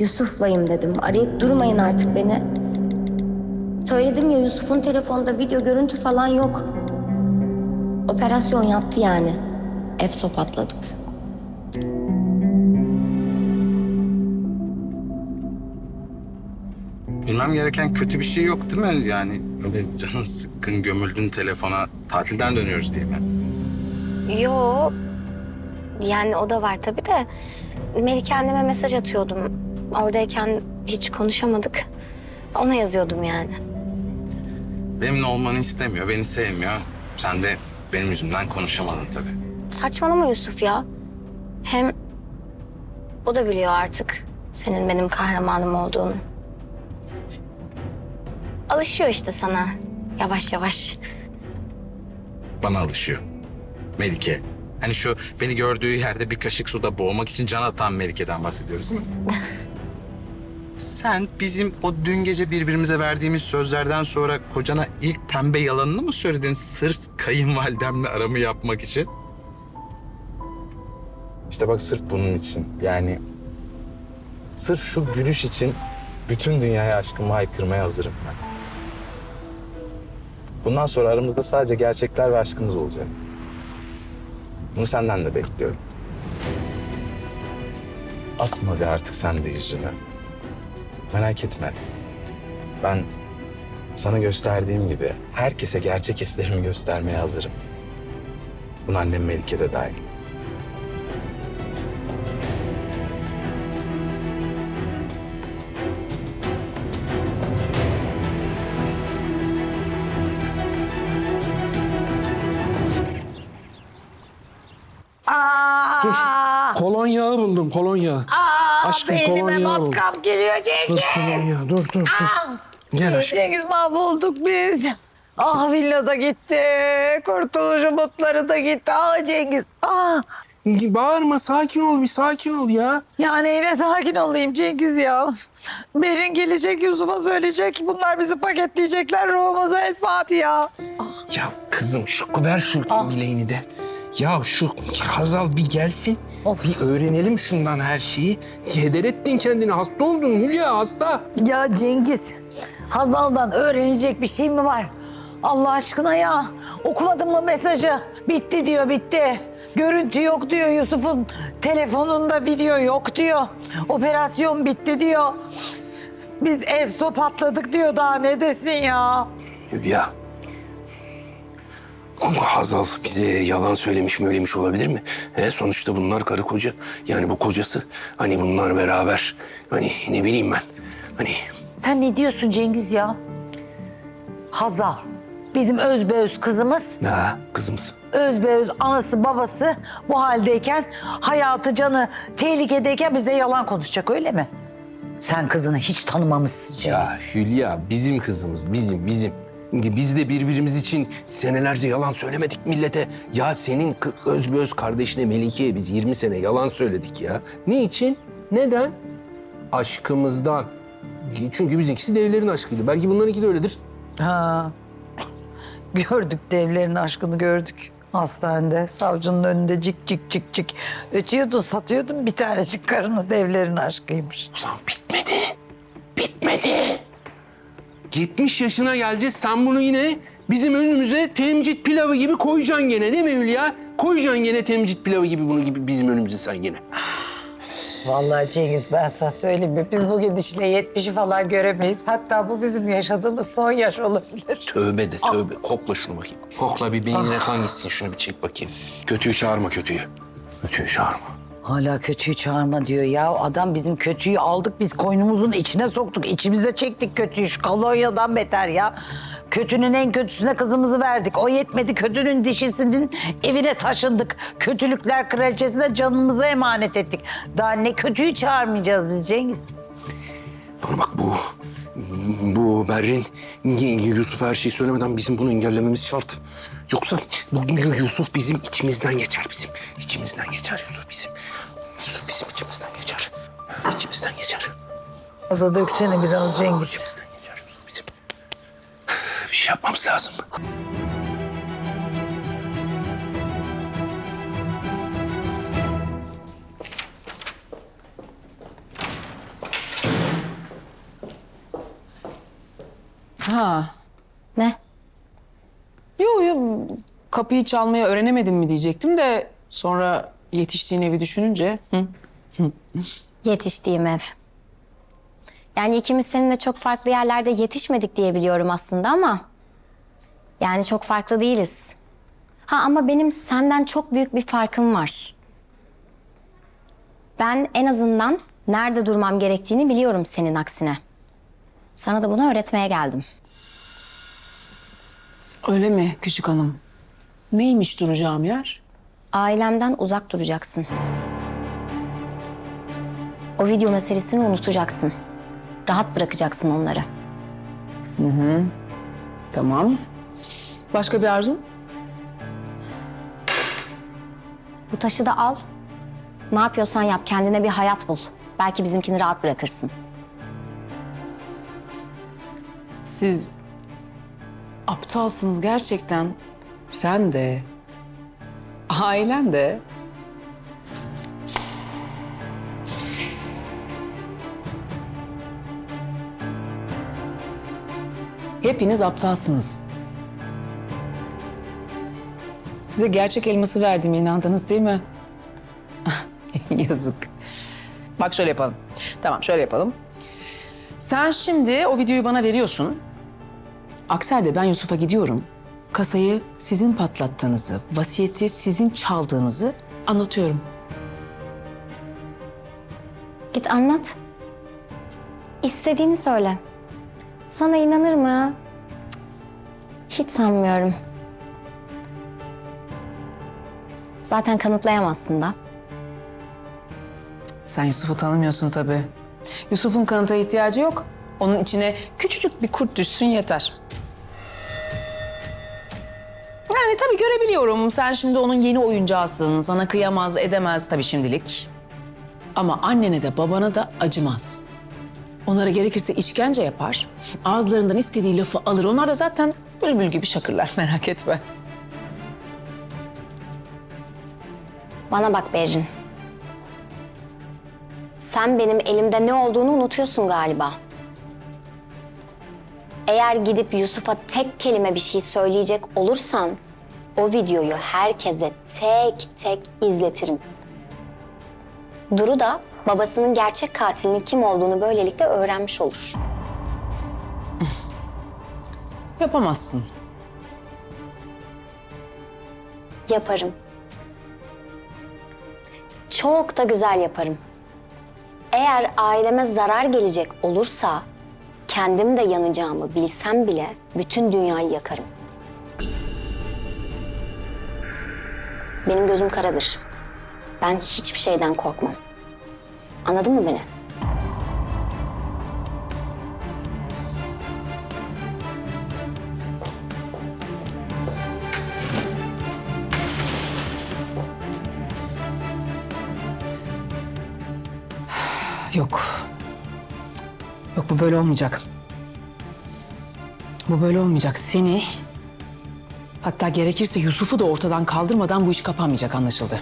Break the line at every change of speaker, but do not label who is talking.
Yusuf'layım dedim. Arayıp durmayın artık beni. Söyledim ya Yusuf'un telefonda video görüntü falan yok. Operasyon yattı yani. Efso patladık.
Bilmem gereken kötü bir şey yok değil mi? Yani öyle canın sıkkın gömüldün telefona tatilden dönüyoruz diye mi?
Yok. Yani o da var tabii de. Melike anneme mesaj atıyordum. Oradayken hiç konuşamadık. Ona yazıyordum yani.
Benimle olmanı istemiyor, beni sevmiyor. Sen de benim yüzümden konuşamadın tabii.
Saçmalama Yusuf ya. Hem o da biliyor artık senin benim kahramanım olduğunu. Alışıyor işte sana yavaş yavaş.
Bana alışıyor. Melike. Hani şu beni gördüğü yerde bir kaşık suda boğmak için can atan Melike'den bahsediyoruz değil mi? Sen bizim o dün gece birbirimize verdiğimiz sözlerden sonra kocana ilk pembe yalanını mı söyledin sırf kayınvalidemle aramı yapmak için? İşte bak sırf bunun için yani sırf şu gülüş için bütün dünyaya aşkımı haykırmaya hazırım ben. Bundan sonra aramızda sadece gerçekler ve aşkımız olacak. Bunu senden de bekliyorum. Asma hadi artık sen de yüzünü. Merak etme. Ben sana gösterdiğim gibi herkese gerçek hislerimi göstermeye hazırım. Buna annem Melike de dahil.
Dur. Kolonya buldum kolonya.
Aa,
Aşkım,
beynime
kolonya al.
matkap giriyor
Dur
Cengiz.
kolonya dur dur dur.
Aa,
Gel aşkım.
Cengiz mahvolduk biz. Ah villa da gitti. Kurtuluş umutları da gitti. Ah Cengiz. Ah.
Bağırma sakin ol bir sakin ol ya.
Ya neyle sakin olayım Cengiz ya. Berin gelecek Yusuf'a söyleyecek. Bunlar bizi paketleyecekler. Ruhumuza el Fatiha.
Ya kızım şu ver şu bileğini de. Ya şu Hazal bir gelsin. Bir öğrenelim şundan her şeyi. Heder ettin kendini. Hasta oldun Hülya hasta.
Ya Cengiz, Hazal'dan öğrenecek bir şey mi var? Allah aşkına ya. Okumadın mı mesajı? Bitti diyor, bitti. Görüntü yok diyor Yusuf'un telefonunda video yok diyor. Operasyon bitti diyor. Biz EFSO patladık diyor daha ne desin ya?
Hülya. Hazal bize yalan söylemiş mi öylemiş olabilir mi? He, sonuçta bunlar karı koca. Yani bu kocası. Hani bunlar beraber. Hani ne bileyim ben. Hani
Sen ne diyorsun Cengiz ya? Hazal, bizim özbeöz kızımız
ne kızımız.
özbeöz anası babası bu haldeyken hayatı canı tehlikedeyken bize yalan konuşacak öyle mi? Sen kızını hiç tanımamışsın
Ya
Cengiz.
Hülya bizim kızımız bizim bizim. Biz de birbirimiz için senelerce yalan söylemedik millete. Ya senin kı- özbeöz kardeşine Melike'ye biz 20 sene yalan söyledik ya. Niçin? Neden? Aşkımızdan. Çünkü bizimkisi devlerin aşkıydı. Belki bunlarınki de öyledir.
Ha. Gördük devlerin aşkını gördük. Hastanede savcının önünde cik cik cik cik ötüyordu satıyordum bir tanecik karını devlerin aşkıymış.
Ulan bitmedi. Bitmedi. 70 yaşına geleceğiz. Sen bunu yine bizim önümüze temcit pilavı gibi koyacaksın gene değil mi Hülya? Koyacaksın gene temcit pilavı gibi bunu gibi bizim önümüze sen gene.
Vallahi Cengiz ben sana söyleyeyim mi? Biz bu gidişle 70'i falan göremeyiz. Hatta bu bizim yaşadığımız son yaş olabilir.
Tövbe de tövbe. Kokla şunu bakayım. Kokla bir beynine kan gitsin. Şunu bir çek bakayım. Kötüyü çağırma kötüyü. Kötüyü çağırma.
Hala kötüyü çağırma diyor ya. Adam bizim kötüyü aldık biz koynumuzun içine soktuk. İçimize çektik kötüyü. Şu kolonyadan beter ya. Kötünün en kötüsüne kızımızı verdik. O yetmedi kötünün dişisinin evine taşındık. Kötülükler kraliçesine canımızı emanet ettik. Daha ne kötüyü çağırmayacağız biz Cengiz.
Bana bak bu... Bu Berrin Yusuf her şeyi söylemeden bizim bunu engellememiz şart. Yoksa bu Yusuf bizim içimizden geçer bizim. İçimizden geçer Yusuf bizim. Yusuf bizim içimizden geçer. İçimizden geçer.
Fazla döksene biraz Cengiz.
İçimizden geçer Yusuf bizim. Bir şey yapmamız lazım.
Ha.
Ne?
Yo yo kapıyı çalmayı öğrenemedim mi diyecektim de sonra yetiştiğin evi düşününce. Hı?
Yetiştiğim ev. Yani ikimiz seninle çok farklı yerlerde yetişmedik diye biliyorum aslında ama... Yani çok farklı değiliz. Ha ama benim senden çok büyük bir farkım var. Ben en azından nerede durmam gerektiğini biliyorum senin aksine. Sana da bunu öğretmeye geldim.
Öyle mi küçük hanım? Neymiş duracağım yer?
Ailemden uzak duracaksın. O video meselesini unutacaksın. Rahat bırakacaksın onları.
Tamam. Başka bir arzun?
Bu taşı da al. Ne yapıyorsan yap, kendine bir hayat bul. Belki bizimkini rahat bırakırsın.
Siz aptalsınız gerçekten. Sen de. Ailen de. Hepiniz aptalsınız. Size gerçek elması verdiğime inandınız değil mi? Yazık. Bak şöyle yapalım. Tamam şöyle yapalım. Sen şimdi o videoyu bana veriyorsun. Aksi halde ben Yusuf'a gidiyorum. Kasayı sizin patlattığınızı, vasiyeti sizin çaldığınızı anlatıyorum.
Git anlat. İstediğini söyle. Sana inanır mı? Cık, Hiç sanmıyorum. Zaten kanıtlayamazsın da.
Sen Yusuf'u tanımıyorsun tabii. Yusuf'un kanıta ihtiyacı yok. Onun içine küçücük bir kurt düşsün yeter. Tabii görebiliyorum. Sen şimdi onun yeni oyuncağısın. Sana kıyamaz, edemez tabii şimdilik. Ama annene de babana da acımaz. Onlara gerekirse işkence yapar. Ağızlarından istediği lafı alır. Onlar da zaten bülbül gibi şakırlar merak etme.
Bana bak Berrin. Sen benim elimde ne olduğunu unutuyorsun galiba. Eğer gidip Yusuf'a tek kelime bir şey söyleyecek olursan o videoyu herkese tek tek izletirim. Duru da babasının gerçek katilinin kim olduğunu böylelikle öğrenmiş olur.
Yapamazsın.
Yaparım. Çok da güzel yaparım. Eğer aileme zarar gelecek olursa kendim de yanacağımı bilsem bile bütün dünyayı yakarım. Benim gözüm karadır. Ben hiçbir şeyden korkmam. Anladın mı beni?
Yok. Yok bu böyle olmayacak. Bu böyle olmayacak. Seni hatta gerekirse Yusuf'u da ortadan kaldırmadan bu iş kapanmayacak anlaşıldı.